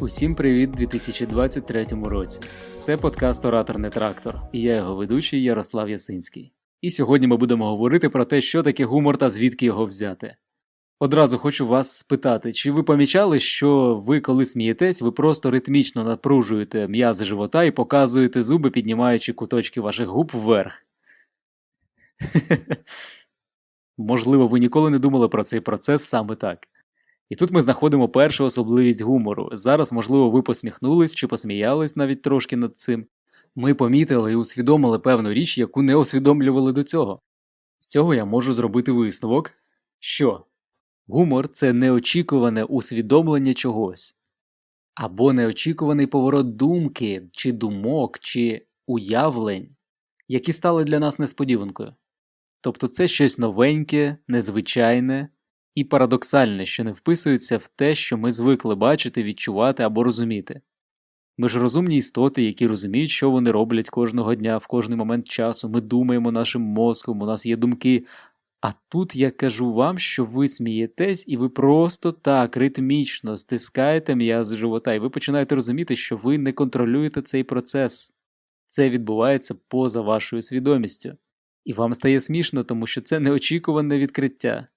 Усім привіт 2023 році. Це подкаст Ораторний трактор, і я його ведучий Ярослав Ясинський. І сьогодні ми будемо говорити про те, що таке гумор та звідки його взяти. Одразу хочу вас спитати, чи ви помічали, що ви, коли смієтесь, ви просто ритмічно напружуєте м'язи живота і показуєте зуби, піднімаючи куточки ваших губ вверх? Можливо, ви ніколи не думали про цей процес саме так. І тут ми знаходимо першу особливість гумору. Зараз, можливо, ви посміхнулись чи посміялись навіть трошки над цим. Ми помітили і усвідомили певну річ, яку не усвідомлювали до цього. З цього я можу зробити висновок, що гумор це неочікуване усвідомлення чогось, або неочікуваний поворот думки, чи думок, чи уявлень, які стали для нас несподіванкою. Тобто це щось новеньке, незвичайне і парадоксальне, що не вписується в те, що ми звикли бачити, відчувати або розуміти. Ми ж розумні істоти, які розуміють, що вони роблять кожного дня, в кожний момент часу. Ми думаємо нашим мозком, у нас є думки. А тут я кажу вам, що ви смієтесь, і ви просто так ритмічно стискаєте м'язи живота, і ви починаєте розуміти, що ви не контролюєте цей процес. Це відбувається поза вашою свідомістю. І вам стає смішно, тому що це неочікуване відкриття.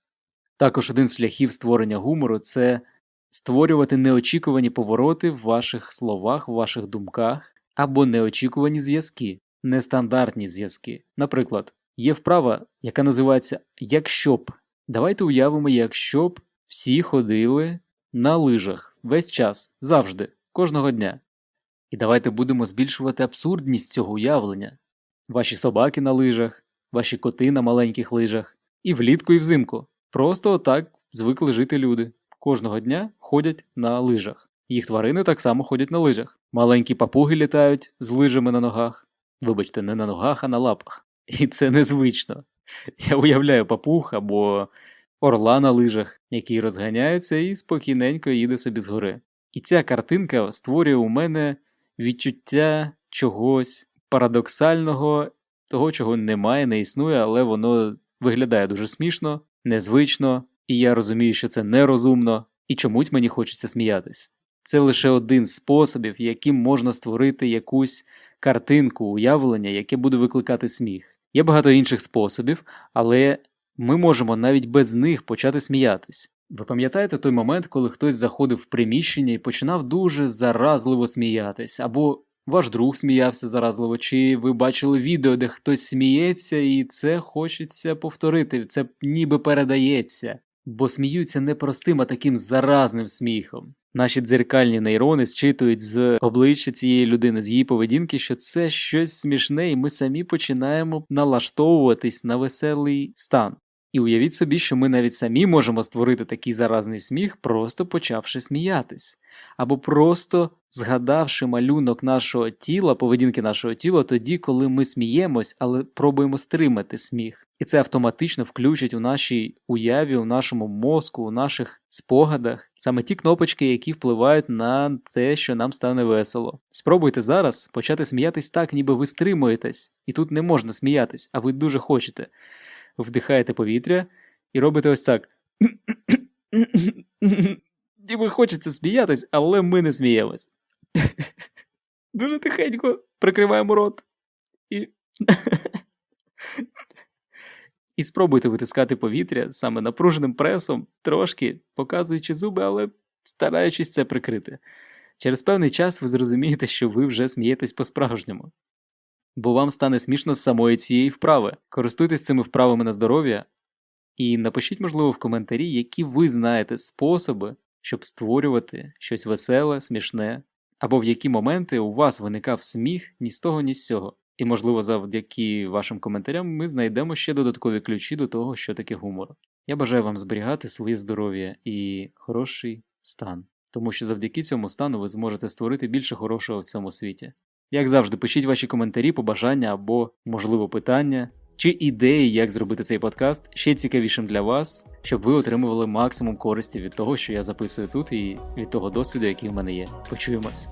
Також один з шляхів створення гумору це створювати неочікувані повороти в ваших словах, в ваших думках або неочікувані зв'язки, нестандартні зв'язки. Наприклад, є вправа, яка називається Якщо б. Давайте уявимо, якщо б всі ходили на лижах весь час, завжди, кожного дня. І давайте будемо збільшувати абсурдність цього уявлення. Ваші собаки на лижах, ваші коти на маленьких лижах, і влітку, і взимку. Просто отак звикли жити люди. Кожного дня ходять на лижах. Їх тварини так само ходять на лижах. Маленькі папуги літають з лижами на ногах. Вибачте, не на ногах, а на лапах. І це незвично. Я уявляю папуг або орла на лижах, який розганяється і спокійненько їде собі згори. І ця картинка створює у мене відчуття чогось парадоксального, того, чого немає, не існує, але воно виглядає дуже смішно, незвично, і я розумію, що це нерозумно, і чомусь мені хочеться сміятись. Це лише один з способів, яким можна створити якусь картинку, уявлення, яке буде викликати сміх. Є багато інших способів, але ми можемо навіть без них почати сміятись. Ви пам'ятаєте той момент, коли хтось заходив в приміщення і починав дуже заразливо сміятись, або ваш друг сміявся заразливо, чи ви бачили відео, де хтось сміється, і це хочеться повторити, це ніби передається, бо сміються не простим, а таким заразним сміхом. Наші дзеркальні нейрони зчитують з обличчя цієї людини, з її поведінки, що це щось смішне, і ми самі починаємо налаштовуватись на веселий стан. І уявіть собі, що ми навіть самі можемо створити такий заразний сміх, просто почавши сміятись, або просто згадавши малюнок нашого тіла, поведінки нашого тіла тоді, коли ми сміємось, але пробуємо стримати сміх. І це автоматично включить у нашій уяві, у нашому мозку, у наших спогадах саме ті кнопочки, які впливають на те, що нам стане весело. Спробуйте зараз почати сміятись так, ніби ви стримуєтесь, і тут не можна сміятись, а ви дуже хочете вдихаєте повітря і робите ось так. Ніби хочеться сміятись, але ми не сміємось. Дуже тихенько прикриваємо рот. І І спробуйте витискати повітря саме напруженим пресом, трошки показуючи зуби, але стараючись це прикрити. Через певний час ви зрозумієте, що ви вже смієтесь по-справжньому бо вам стане смішно з самої цієї вправи. Користуйтесь цими вправами на здоров'я і напишіть, можливо, в коментарі, які ви знаєте способи, щоб створювати щось веселе, смішне, або в які моменти у вас виникав сміх ні з того, ні з цього. І, можливо, завдяки вашим коментарям ми знайдемо ще додаткові ключі до того, що таке гумор. Я бажаю вам зберігати своє здоров'я і хороший стан, тому що завдяки цьому стану ви зможете створити більше хорошого в цьому світі. Як завжди, пишіть ваші коментарі, побажання або, можливо, питання чи ідеї, як зробити цей подкаст ще цікавішим для вас, щоб ви отримували максимум користі від того, що я записую тут, і від того досвіду, який в мене є. Почуємось.